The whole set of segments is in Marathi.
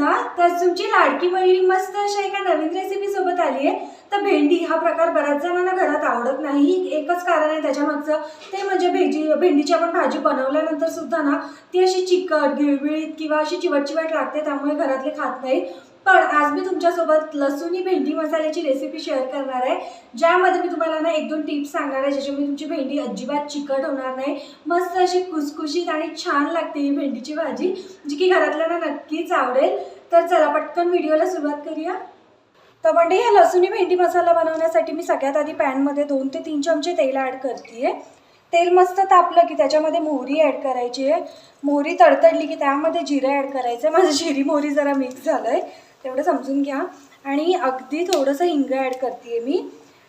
ना तर तुमची लाडकी बहिणी मस्त अशा एका नवीन रेसिपी सोबत आली आहे. तर भेंडी हा प्रकार बऱ्याच जणांना घरात आवडत नाही. एकच कारण आहे त्याच्यामागचं. ते म्हणजे भेजी भेंडीची आपण भाजी बनवल्यानंतर सुद्धा ना ती अशी चिकट गिळबिळीत किंवा अशी चिवट चिवट लागते त्यामुळे घरातले खात नाही पण आज मी तुमच्यासोबत लसूणी भेंडी मसाल्याची रेसिपी शेअर करणार आहे. ज्यामध्ये मी तुम्हाला ना एक दोन टिप्स सांगणार आहे ज्याच्यामुळे तुमची भेंडी अजिबात चिकट होणार नाही. मस्त अशी खुसखुशीत आणि छान लागते ही भेंडीची भाजी जी की घरातल्यांना नक्कीच आवडेल. तर चला पटकन व्हिडिओला सुरुवात करूया. तर म्हणजे ह्या लसूणी भेंडी मसाला बनवण्यासाठी मी सगळ्यात आधी पॅनमध्ये दोन ते तीन चमचे तेल ॲड करते तेल मस्त तापलं की त्याच्यामध्ये मोहरी ॲड करायची आहे. मोहरी तडतडली की त्यामध्ये जिरं ॲड करायचं आहे माझं जिरी मोहरी जरा मिक्स झालं आहे तेवढं समजून घ्या. आणि अगदी थोडंसं हिंग ॲड करते मी.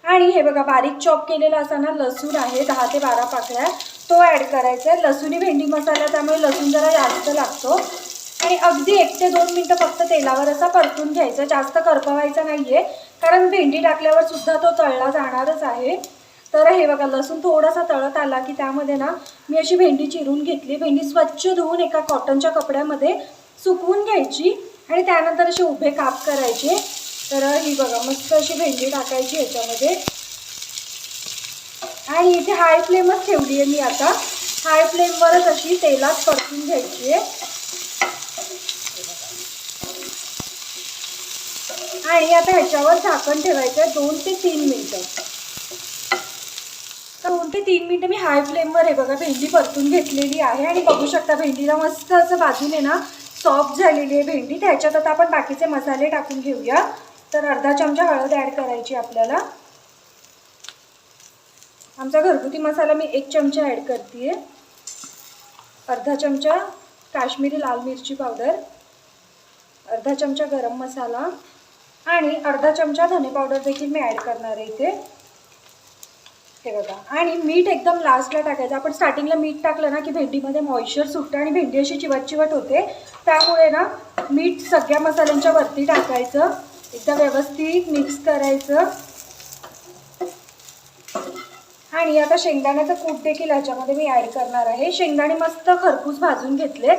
आणि हे बघा बारीक चॉप केलेला असा ना लसूण आहे दहा ते बारा पाकळ्या. तो ॲड करायचा आहे. लसूणी भेंडी मसाला त्यामुळे लसूण जरा जास्त लागतो. आणि अगदी एक ते दोन मिनटं फक्त तेलावर असा परतून घ्यायचा. जास्त करपवायचा नाही आहे कारण भेंडी टाकल्यावर सुद्धा तो तळला जाणारच आहे. तर हे बघा लसूण थोडासा तळत आला की त्यामध्ये ना मी अशी भेंडी चिरून घेतली. भेंडी स्वच्छ धुवून एका कॉटनच्या कपड्यामध्ये सुकवून घ्यायची आणि त्यानंतर असे उभे काप करायचे. तर ही बघा मस्त अशी भेंडी टाकायची ह्याच्यामध्ये आणि इथे हाय फ्लेमच ठेवली आहे मी आता. हाय फ्लेमवरच अशी तेलात परतून घ्यायची आहे. आणि आता ह्याच्यावर झाकण ठेवायचं आहे दोन ते तीन मिनटं. तर दोन ते तीन मिनटं मी हाय फ्लेमवर आहे बघा भेंडी परतून घेतलेली आहे. आणि बघू शकता भेंडीला मस्त असं बाजूने ना सॉफ्ट झालेली आहे भेंडी. त्याच्यात आता आपण बाकीचे मसाले टाकून घेऊया. तर अर्धा चमचा हळद ॲड करायची आपल्याला. आमचा घरगुती मसाला मी एक चमचा ॲड करते अर्धा चमचा काश्मीरी लाल मिरची पावडर अर्धा चमचा गरम मसाला आणि अर्धा चमचा धने पावडर देखील मी ॲड करणार आहे इथे. हे बघा. आणि मीठ एकदम लास्टला टाकायचं. आपण स्टार्टिंगला मीठ टाकलं ना की भेंडीमध्ये मॉइश्चर सुटतं आणि भेंडी अशी चिवट चिवट होते. त्यामुळे ना मीठ सगळ्या मसाल्यांच्या वरती टाकायचं. एकदा व्यवस्थित मिक्स करायचं. आणि आता शेंगदाण्याचं कूट देखील ह्याच्यामध्ये मी ॲड करणार आहे. शेंगदाणे मस्त खरपूस भाजून घेतले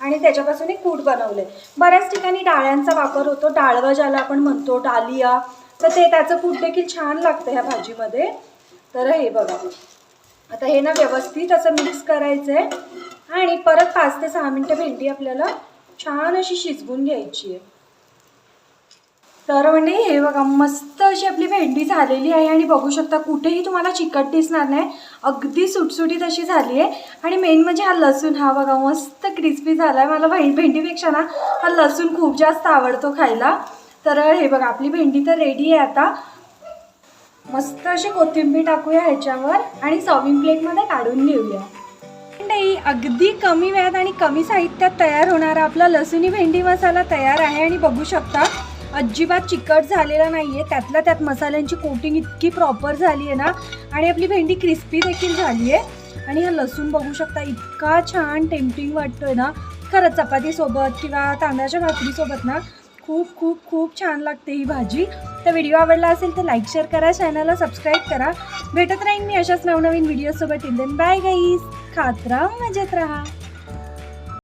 आणि त्याच्यापासून एक कूट बनवले. बऱ्याच ठिकाणी डाळ्यांचा वापर होतो. डाळवा ज्याला आपण म्हणतो डालिया. तर ते त्याचं कूट देखील छान लागतं ह्या भाजीमध्ये. तर हे बघा. आता हे ना व्यवस्थित असं मिक्स करायचं आहे आणि परत पाच ते सहा मिनटं भेंडी आपल्याला छान अशी शिजवून घ्यायची आहे. तर म्हणजे हे बघा मस्त अशी आपली भेंडी झालेली आहे. आणि बघू शकता कुठेही तुम्हाला चिकट दिसणार नाही. अगदी सुटसुटीत अशी झाली आहे. आणि मेन म्हणजे हा लसूण हा बघा मस्त क्रिस्पी झाला आहे मला भें भेंडीपेक्षा ना हा लसूण खूप जास्त आवडतो खायला. तर हे बघा आपली भेंडी तर रेडी आहे आता. मस्त अशी कोथिंबीर टाकूया ह्याच्यावर आणि सर्विंग प्लेटमध्ये काढून घेऊया. म्हणजे नाही अगदी कमी वेळात आणि कमी साहित्यात तयार होणारा आपला लसुणी भेंडी मसाला तयार आहे आणि बघू शकता अजिबात चिकट झालेला नाही आहे त्यातल्या त्यात मसाल्यांची कोटिंग इतकी प्रॉपर झाली आहे ना आणि आपली भेंडी क्रिस्पी देखील झाली आहे आणि हा लसूण बघू शकता इतका छान टेम्पटिंग वाटतोय ना. खरंच चपातीसोबत किंवा तांदळाच्या भाकरीसोबत ना खूप खूप खूप छान लागते ही भाजी. तर व्हिडिओ आवडला असेल तर लाईक शेअर करा चॅनलला सबस्क्राईब करा. भेटत राहीन मी अशाच नवनवीन व्हिडिओसोबत इन देन बाय गाईज खात राहा मजेत राहा.